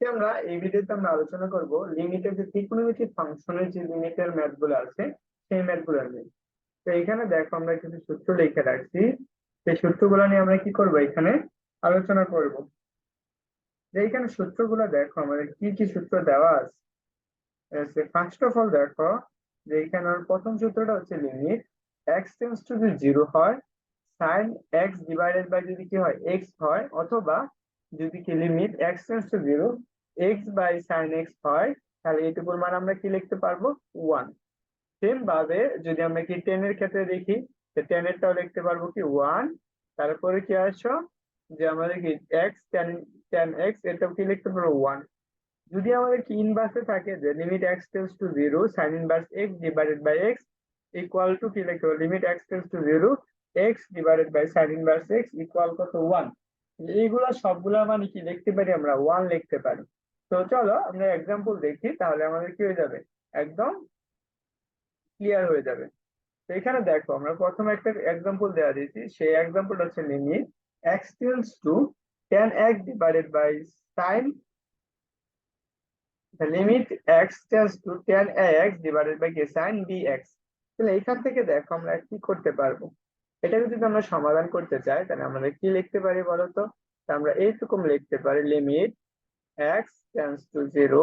আজকে আমরা এই ভিডিওতে আমরা আলোচনা করব লিমিটের যে ত্রিকোণমিতি ফাংশনের যে লিমিটের ম্যাথগুলো আছে, সেই ম্যাথগুলো নিয়ে। তো এখানে দেখো আমরা কিছু সূত্র লিখে রাখছি। সেই সূত্রগুলো নিয়ে আমরা কি করব এখানে? আলোচনা করব। যে এখানে সূত্রগুলো দেখো, আমাদের কি কি সূত্র দেওয়া আছে? ফার্স্ট অফ অল দেখো, যে এখানে প্রথম সূত্রটা হচ্ছে লিমিট এক্স টেন্স টু যদি জিরো হয়। সাইন এক্স ডিভাইডেড বাই যদি কি হয় এক্স হয়, অথবা যদি কি limit x tends to zero x by sine x হয়, তাহলে এইটুকুর মান আমরা কি লিখতে পারব? ওয়ান সেম ভাবে যদি আমরা কি টেন এর ক্ষেত্রে দেখি টেন এরটাও লিখতে পারব কি? ওয়ান তারপরে কি আসো? যে আমাদের কি এক্স টেন টেন এক্স এটাও কি লিখতে পারব? ওয়ান যদি আমাদের কি ইনভার্সে থাকে, যে limit x tends to zero sine inverse x divided by x equal to কি লিখতে limit x tends to zero x divided by sine inverse x equal কত? ওয়ান এইগুলা সবগুলা মানে কি লিখতে পারি আমরা? ওয়ান লিখতে পারি। তো চলো আমরা এক্সাম্পল দেখি, তাহলে আমাদের কি হয়ে যাবে? একদম ক্লিয়ার হয়ে যাবে। তো এখানে দেখো, আমরা প্রথমে একটা এক্সাম্পল দেওয়া দিয়েছি। সেই এক্সাম্পলটা হচ্ছে limit. X tends to ten x divided by sine limit x tends to ten x divided by sine b x তাহলে এখান থেকে দেখো আমরা কি করতে পারব? এটাকে যদি আমরা সমাধান করতে চাই, তাহলে আমরা কি লিখতে পারি বলতো? আমরা এইরকম লিখতে পারি, limit x tends to zero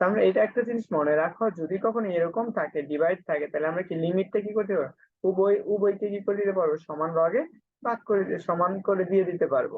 আমরা এটা একটা জিনিস মনে রাখো, যদি কখনো এরকম থাকে ডিভাইড থাকে, তাহলে আমরা কি লিমিটটা কি করতে পারব? উভয়, উভয়কে কি করে দিতে পারব, সমান ভাগে ভাগ করে সমান করে দিয়ে দিতে পারব।